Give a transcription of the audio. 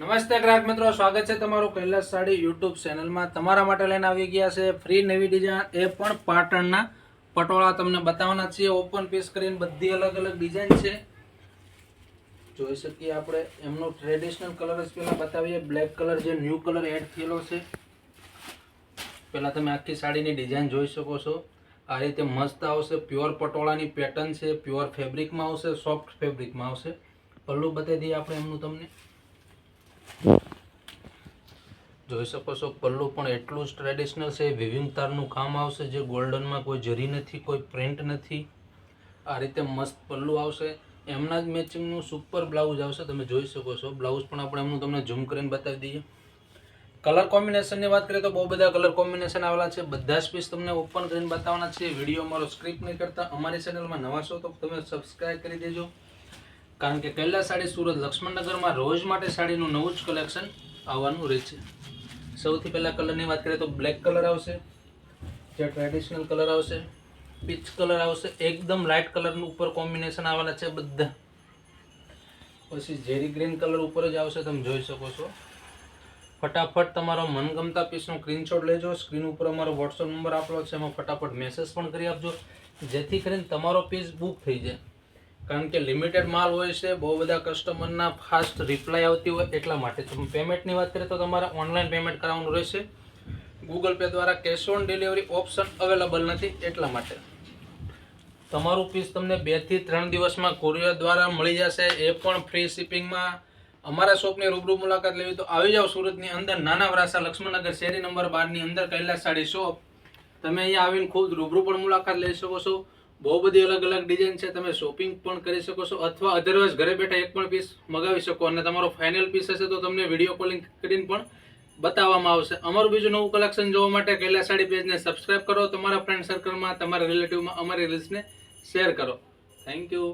નમસ્તે ગ્રાહક મિત્રો, સ્વાગત છે તમારું કૈલાસ સાડી યુટ્યુબ ચેનલમાં તમારા માટે લઈને આવી ગયા છે ફ્રી નવી ડિઝાઇન એ પણ પાટણના પટોળા. તમને બતાવવાના છીએ ઓપન પીસ કરીને બધી અલગ અલગ ડિઝાઇન છે. જોઈ શકીએ આપણે, એમનો ટ્રેડિશનલ કલર જ પહેલાં બતાવીએ. બ્લેક કલર જે ન્યૂ કલર એડ થયેલો છે. પહેલાં તમે આખી સાડીની ડિઝાઇન જોઈ શકો છો. આ રીતે મસ્ત આવશે પ્યોર પટોળાની પેટર્ન છે પ્યોર ફેબ્રિકમાં આવશે સોફ્ટ ફેબ્રિકમાં આવશે. પલ્લું બતાવી દઈએ આપણે એમનું તમને. જોઈ શકો છો, પલ્લું પણ એટલું જ ટ્રેડિશનલ છે. વિવિંગ તારનું કામ આવશે જે ગોલ્ડનમાં કોઈ જરી નથી, કોઈ પ્રિન્ટ નથી. આ રીતે મસ્ત પલ્લુ આવશે. એમના જ મેચિંગનું સુપર બ્લાઉઝ આવશે, તમે જોઈ શકો છો. બ્લાઉઝ પણ આપણે એમનું તમને ઝૂમ કરીને બતાવી દઈએ. કલર કોમ્બિનેશનની વાત કરીએ તો બહુ બધા કલર કોમ્બિનેશન આવેલા છે. બધા જ પીસ તમને ઓપન કરીને બતાવવાના છે. વીડિયો અમારો સ્ક્રિપ્ટ નહીં કરતા, અમારી ચેનલમાં નવા છો તો તમે સબસ્ક્રાઇબ કરી દેજો. કારણ કે કૈલાસ સાડી સુરત લક્ષ્મણનગરમાં રોજ માટે સાડીનું નવું જ કલેક્શન આવવાનું રહે છે. સૌથી પહેલાં કલરની વાત કરીએ તો બ્લેક કલર આવશે, જે ટ્રેડિશનલ કલર આવશે, પીચ કલર આવશે, એકદમ લાઇટ કલરનું ઉપર કોમ્બિનેશન આવેલા છે બધા. પછી ઝેરી ગ્રીન કલર ઉપર જ આવશે, તમે જોઈ શકો છો. ફટાફટ તમારો મનગમતા પીસનો સ્ક્રીનશોટ લેજો. સ્ક્રીન ઉપર અમારો વોટ્સઅપ નંબર આપેલો છે, એમાં ફટાફટ મેસેજ પણ કરી આપજો. જેથી કરીને તમારો પીસ બુક થઈ જાય. કારણ કે લિમિટેડ માલ હોય છે, બહુ બધા કસ્ટમરના ફાસ્ટ રિપ્લાય આવતી હોય એટલા માટે. તમે પેમેન્ટની વાત કરીએ તો તમારે ઓનલાઈન પેમેન્ટ કરાવવાનું રહેશે. ગૂગલ પે દ્વારા cash on delivery option available નથી એટલા માટે. તમારું પીસ તમને બેથી ત્રણ દિવસમાં કુરિયર દ્વારા મળી જશે. એ પણ ફ્રી શિપિંગમાં અમારા શોપની રૂબરૂ મુલાકાત લેવી તો આવી જાઓ સુરતની અંદર, નાના વરાસા લક્ષ્મણનગર, શેરી નંબર બારની અંદર કૈલાસ સાડી શોપ તમે અહીંયા આવીને ખુદ રૂબરૂ પણ મુલાકાત લઈ શકો છો. બહુ બધી અલગ અલગ ડિઝાઇન છે, તમે શોપિંગ પણ કરી શકો છો, અથવા અધરવાઇઝ ઘરે બેઠા એક પણ પીસ મગાવી શકો અને તમારો ફાઇનલ પીસ હશે તો તમને વીડિયો કોલિંગ કરીને પણ બતાવવામાં આવશે. અમારું બીજું નવું કલેક્શન જોવા માટે કૈલા સાડી પેજને સબસ્ક્રાઇબ કરો, તમારા ફ્રેન્ડ સર્કલમાં તમારા રિલેટિવમાં અમારી રીલ્સને શેર કરો. Thank you